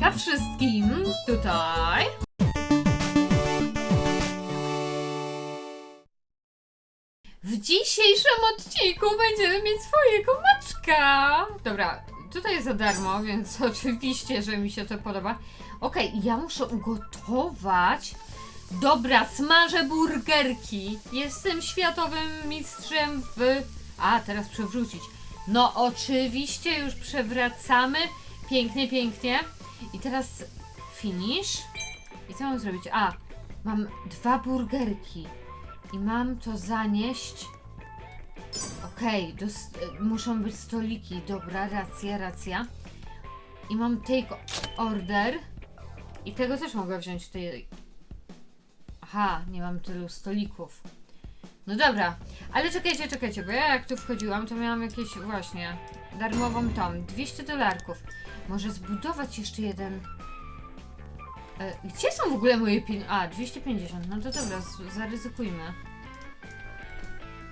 Wszystkim, tutaj. W dzisiejszym odcinku będziemy mieć swojego maczka. Dobra, tutaj za darmo, więc oczywiście, że mi się to podoba. Okej, ja muszę ugotować. Dobra, smażę burgerki. Jestem światowym mistrzem w... A, teraz przewrócić. No oczywiście już przewracamy. Pięknie, pięknie. I teraz finish. I co mam zrobić? A, mam dwa burgerki. I mam to zanieść. Okej, okay, muszą być stoliki. Dobra, racja, racja. I mam take order. I tego też mogę wziąć tej. Aha, nie mam tylu stolików. No dobra, ale czekajcie, czekajcie, bo ja jak tu wchodziłam, to miałam jakieś właśnie darmową tom, 200 dolarków. Może zbudować jeszcze jeden. E, gdzie są w ogóle moje pin? A, 250. No to dobra, zaryzykujmy.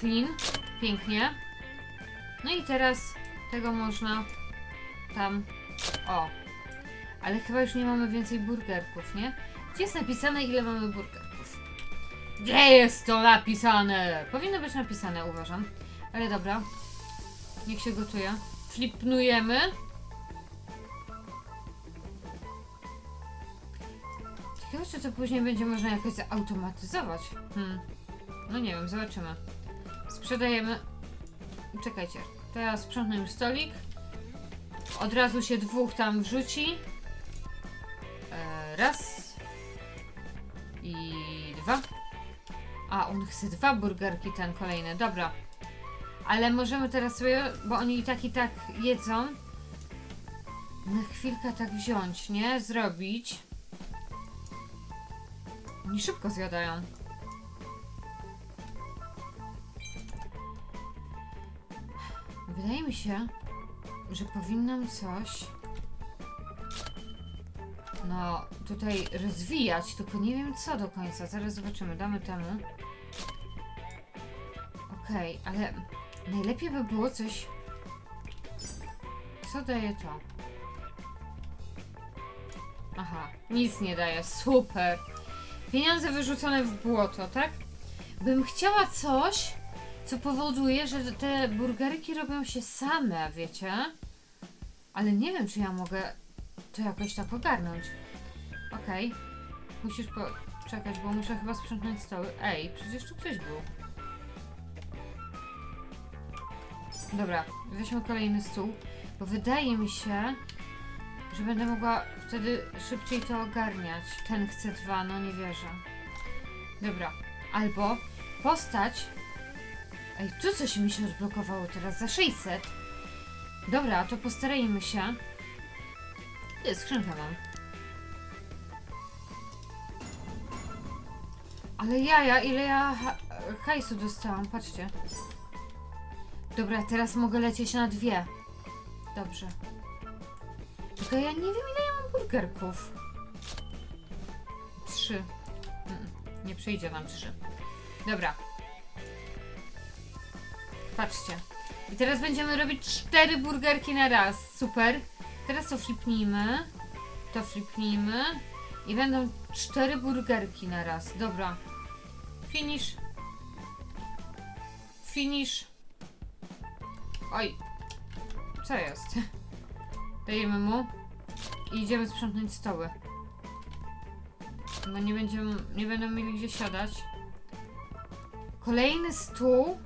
Clean, pięknie. No i teraz tego można tam. O. Ale chyba już nie mamy więcej burgerków, nie? Gdzie jest napisane, ile mamy burgerków? Gdzie jest to napisane? Powinno być napisane, uważam. Ale dobra. Niech się gotuje. Flipnujemy. Czy to później będzie można jakoś zautomatyzować. Hmm. No nie wiem, zobaczymy. Sprzedajemy. Czekajcie. Teraz sprzątnę już stolik. Od razu się dwóch tam wrzuci. E, raz. I dwa. A, on chce dwa burgerki, ten kolejny. Dobra. Ale możemy teraz sobie, bo oni i tak i tak jedzą. Na chwilkę tak wziąć, nie? Zrobić. Oni szybko zjadają. Wydaje mi się, że powinnam coś. No, tutaj rozwijać, tylko nie wiem co do końca. Zaraz zobaczymy, damy temu. Okej, ale najlepiej by było coś. Co daje to? Aha, nic nie daje, super. Pieniądze wyrzucone w błoto, tak? Bym chciała coś, co powoduje, że te burgerki robią się same, wiecie? Ale nie wiem, czy ja mogę to jakoś tak ogarnąć. Okej. Musisz poczekać, bo muszę chyba sprzątnąć stoły. Ej, przecież tu ktoś był. Dobra, weźmy kolejny stół, bo wydaje mi się, że będę mogła wtedy szybciej to ogarniać. Ten chce dwa, no nie wierzę. Dobra, albo postać. Ej, tu coś mi się odblokowało teraz za 600. Dobra, to postarajmy się. Ty, skrzynkę mam. Ale jaja, ile ja ha hajsu dostałam, patrzcie. Dobra, teraz mogę lecieć na dwie. Dobrze. Tylko ja nie wiem, ile ja mam burgerków. Trzy. Nie przyjdzie nam trzy. Dobra. Patrzcie. I teraz będziemy robić cztery burgerki na raz. Super. Teraz to flipnijmy. To flipnijmy. I będą cztery burgerki na raz. Dobra. Finish. Finish. Oj. Co jest? Dajemy mu. I idziemy sprzątnąć stoły. Bo nie będziemy, nie będą mieli gdzie siadać. Kolejny stół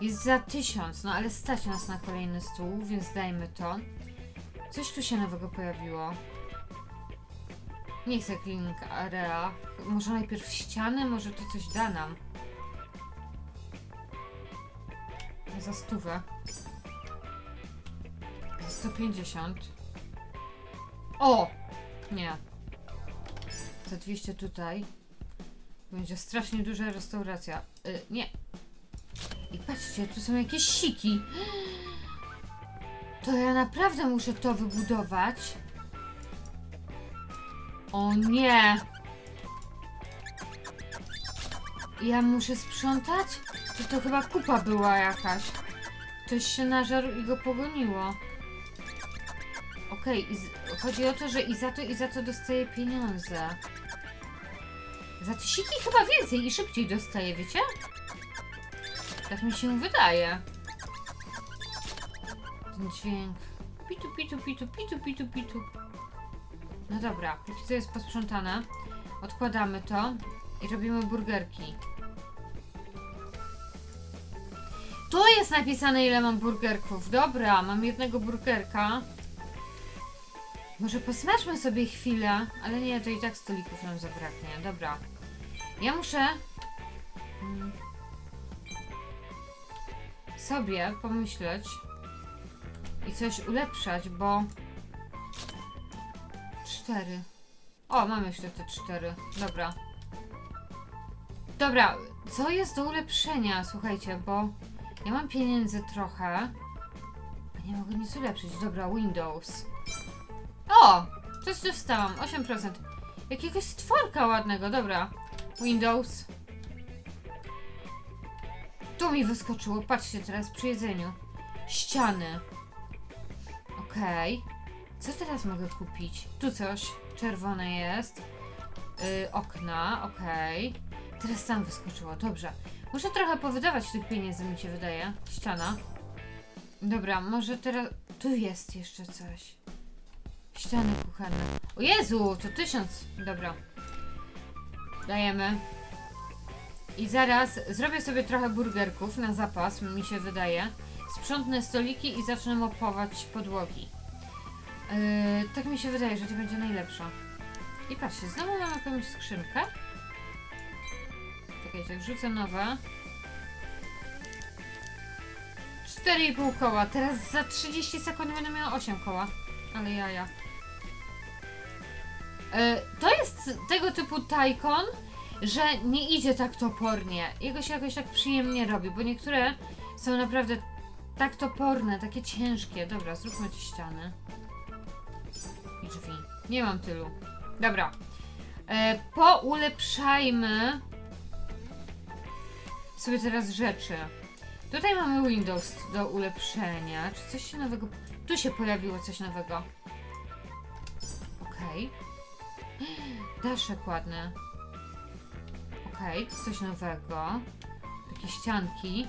jest za tysiąc, no ale stać nas na kolejny stół, więc dajmy to. Coś tu się nowego pojawiło. Nie chcę cleaning area. Może najpierw ściany, może to coś da nam. Za stówę. Za 150. O! Nie. Za 200 tutaj. Będzie strasznie duża restauracja. Y, nie. I patrzcie, tu są jakieś siki. To ja naprawdę muszę to wybudować. O nie! Ja muszę sprzątać? To to chyba kupa była jakaś. Ktoś się nażarł i go pogoniło. Okej, chodzi o to, że i za to, i za to dostaję pieniądze. Za te siki chyba więcej i szybciej dostaję, wiecie? Tak mi się wydaje. Ten dźwięk. Pitu, pitu, pitu, pitu, pitu, pitu. No dobra, póki co jest posprzątane. Odkładamy to i robimy burgerki. Tu jest napisane ile mam burgerków. Dobra, mam jednego burgerka. Może posmaczmy sobie chwilę, ale nie, to i tak stolików nam zabraknie. Dobra. Ja muszę mm, sobie pomyśleć i coś ulepszać, bo cztery. O, mam jeszcze te cztery. Dobra. Dobra, co jest do ulepszenia? Słuchajcie, bo ja mam pieniędzy trochę, nie mogę nic ulepszyć. Dobra, Windows. O! Coś dostałam, 8%. Jakiegoś stworka ładnego, dobra. Windows. Tu mi wyskoczyło, patrzcie teraz przy jedzeniu. Ściany. Okej. Co teraz mogę kupić? Tu coś czerwone jest. Yy, okna, okej. Teraz tam wyskoczyło, dobrze. Muszę trochę powydawać tych pieniędzy, mi się wydaje. Ściana. Dobra, może teraz... Tu jest jeszcze coś. Ściany kuchenne. O Jezu, to tysiąc. Dobra. Dajemy. I zaraz zrobię sobie trochę burgerków na zapas, mi się wydaje. Sprzątnę stoliki i zacznę mopować podłogi. Yy, tak mi się wydaje, że to będzie najlepsze. I patrzcie, znowu mam jakąś skrzynkę. Czekajcie, wrzucę nowe. 4,5 koła. Teraz za 30 sekund będę miała 8 koła. Ale jaja. E, to jest tego typu tajkon, że nie idzie tak topornie. Jego się jakoś tak przyjemnie robi, bo niektóre są naprawdę tak toporne, takie ciężkie. Dobra, zróbmy te ściany. I drzwi. Nie mam tylu. Dobra. E, poulepszajmy sobie teraz rzeczy. Tutaj mamy Windows do ulepszenia. Czy coś się nowego... Tu się pojawiło coś nowego. Okej. Daszek ładny. Okej, to coś nowego. Takie ścianki.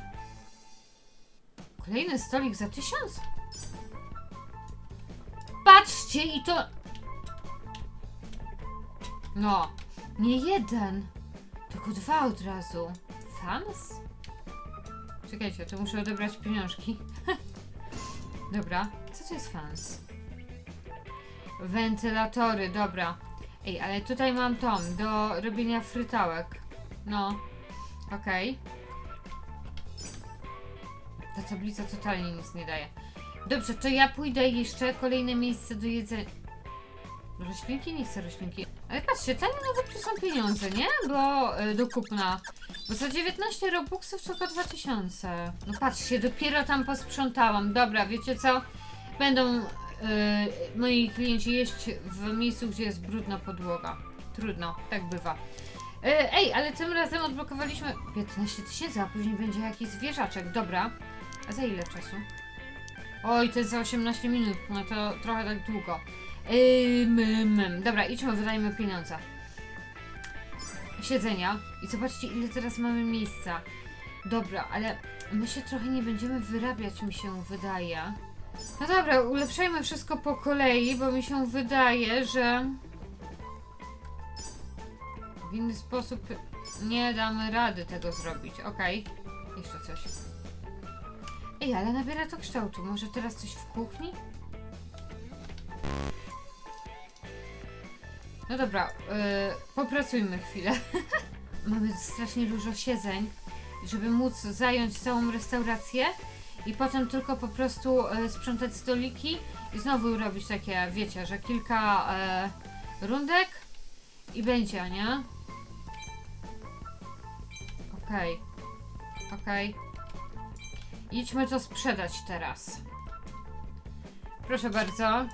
Kolejny stolik za tysiąc? Patrzcie i to... No, nie jeden, tylko dwa od razu. Fans? Czekajcie, to muszę odebrać pieniążki. dobra, co to jest fans? Wentylatory, dobra. Ej, ale tutaj mam tom do robienia frytałek. No, okej. Ta tablica totalnie nic nie daje. Dobrze, to ja pójdę jeszcze kolejne miejsce do jedzenia. Roślinki? Nie chcę roślinki. Ale patrzcie, tanie nawet są pieniądze, nie? Bo y, do kupna. Bo za 19 robuxów tylko 2000. No patrzcie, dopiero tam posprzątałam. Dobra, wiecie co? Będą y, moi klienci jeść w miejscu, gdzie jest brudna podłoga. Trudno, tak bywa. Y, ej, ale tym razem odblokowaliśmy 15 tysięcy, a później będzie jakiś zwierzaczek. Dobra. A za ile czasu? Oj, to jest za 18 minut, no to trochę tak długo. Ym, ym, ym. Dobra, idźmy, wydajmy pieniądze. Siedzenia. I zobaczcie, ile teraz mamy miejsca. Dobra, ale my się trochę nie będziemy wyrabiać, mi się wydaje. No dobra, ulepszajmy wszystko po kolei, bo mi się wydaje, że w inny sposób nie damy rady tego zrobić. Okej, jeszcze coś. Ej, ale nabiera to kształtu. Może teraz coś w kuchni? No dobra, yy, popracujmy chwilę. Mamy strasznie dużo siedzeń, żeby móc zająć całą restaurację i potem tylko po prostu yy, sprzątać stoliki i znowu robić takie, wiecie, że kilka yy, rundek i będzie, nie? Okej. Okej. Idźmy to sprzedać teraz. Proszę bardzo.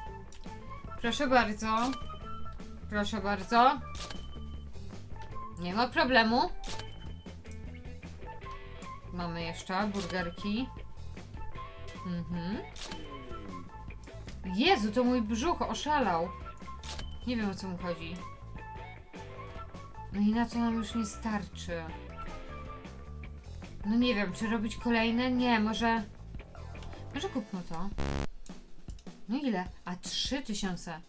Proszę bardzo. Proszę bardzo. Nie ma problemu. Mamy jeszcze burgerki. Mhm. Jezu, to mój brzuch oszalał. Nie wiem o co mu chodzi. No i na to nam już nie starczy. No nie wiem, czy robić kolejne? Nie, może... Może kupmy to. No ile? A, trzy tysiące.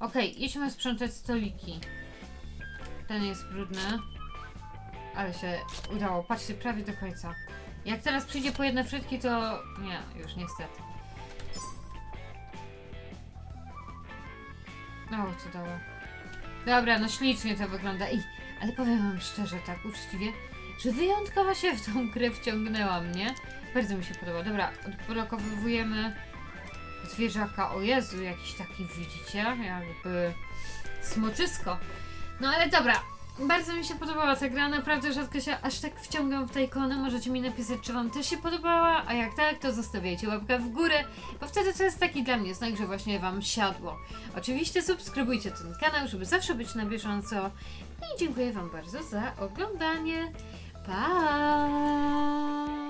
Okej, idźmy sprzątać stoliki. Ten jest brudny. Ale się udało. Patrzcie, prawie do końca. Jak teraz przyjdzie po jedne frytki, to... Nie, już niestety. O, co dało. Dobra, no ślicznie to wygląda. I, ale powiem wam szczerze, tak uczciwie, że wyjątkowo się w tą grę wciągnęłam, nie? Bardzo mi się podoba. Dobra, odblokowujemy zwierzaka. O Jezu, jakiś taki, widzicie? Jakby smoczysko. No ale dobra, bardzo mi się podobała ta gra, naprawdę rzadko się aż tak wciągam w te ikony. Możecie mi napisać, czy wam też się podobała, a jak tak, to zostawiajcie łapkę w górę, bo wtedy to jest taki dla mnie znak, że właśnie wam siadło. Oczywiście subskrybujcie ten kanał, żeby zawsze być na bieżąco i dziękuję wam bardzo za oglądanie. Pa!